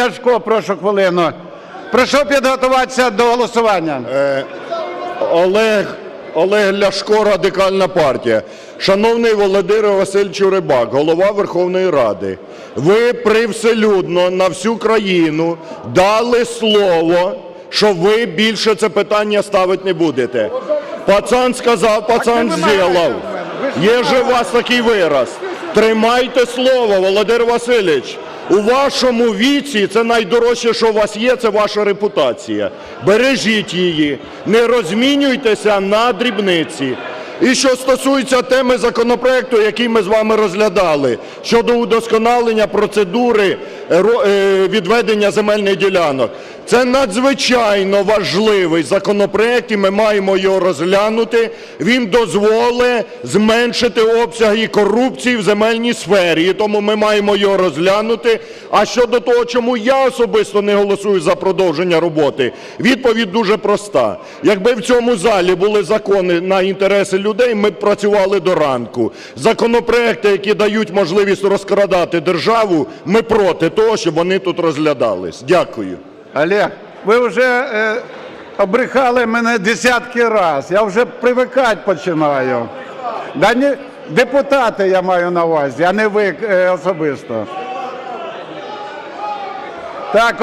Ляшко, прошу хвилину. Прошу підготуватися до голосування. Олег, Олег Ляшко, Радикальна партія. Шановний Володимир Васильович Рибак, голова Верховної Ради, ви привселюдно на всю країну дали слово, що ви більше це питання ставити не будете. Пацан сказав, пацан ви вимагаєте зробив. в мене. Ви ж Є же у вас такий вираз. Тримайте слово, Володимир Васильович. У вашому віці це найдорожче, що у вас є, це ваша репутація. Бережіть її, не розмінюйтеся на дрібниці. І що стосується теми законопроекту, який ми з вами розглядали, щодо удосконалення процедури ро- відведення земельних ділянок, це надзвичайно важливий законопроект, і ми маємо його розглянути. Він дозволить зменшити обсяги корупції в земельній сфері. І тому ми маємо його розглянути. А щодо того, чому я особисто не голосую за продовження роботи, відповідь дуже проста. Якби в цьому залі були закони на інтереси людей, ми б працювали до ранку. Законопроекти, які дають можливість розкрадати державу, ми проти того, щоб вони тут розглядались. Дякую. Олег, ви вже е, обрехали мене десятки разів. Я вже привикати починаю. Да ні, депутати я маю на увазі, а не ви е, особисто. Так,